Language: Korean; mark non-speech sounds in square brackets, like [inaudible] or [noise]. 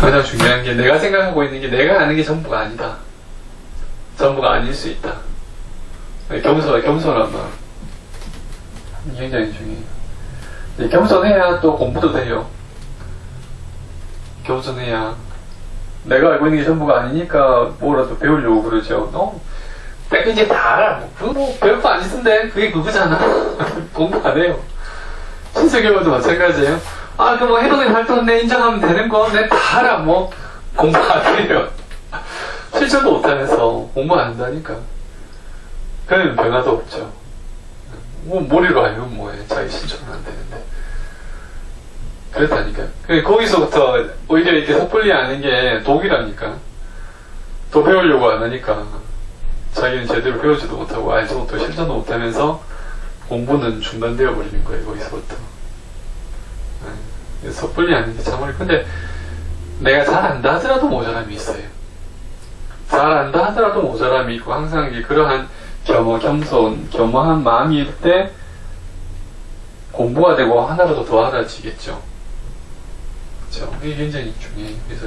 가장 중요한 게 내가 생각하고 있는 게 내가 아는 게 전부가 아니다. 전부가 아닐 수 있다. 겸손, 겸손한 마음. 굉장히 중요해요. 네, 겸손해야 또 공부도 돼요. 겸손해야. 내가 알고 있는 게 전부가 아니니까 뭐라도 배우려고 그러죠. 너, 내가 이제 다 알아. 뭐, 그거 뭐 별거 아니던데. 그게 그거잖아. [laughs] 공부 안 해요. 신세계와도 마찬가지예요. 아, 그 뭐 해동의 활동 내 인정하면 되는 거, 내다 알아. 뭐, 공부 안 해요. [laughs] 실천도 못하면서 공부 안 한다니까. 그러면 변화도 없죠. 뭐, 머리로 알면 뭐해. 자기 실천은 안 되는데. 그렇다니까. 그 거기서부터 오히려 이렇게 섣불리 아는 게 독이라니까. 더 배우려고 안 하니까. 자기는 제대로 배우지도 못하고 알지 못하고 실천도 못하면서 공부는 중단되어 버리는 거예요, 거기서부터. 네. 섣불리 아는 게참 어려 근데 내가 잘 안다 하더라도 모자람이 있어요. 잘 안다 하더라도 모자람이 있고 항상 이제 그러한 겸허, 겸손, 겸허한 마음일 때 공부가 되고 하나라도 더 알아지겠죠. 그렇죠. 이게 굉장히 중요해요. 그래서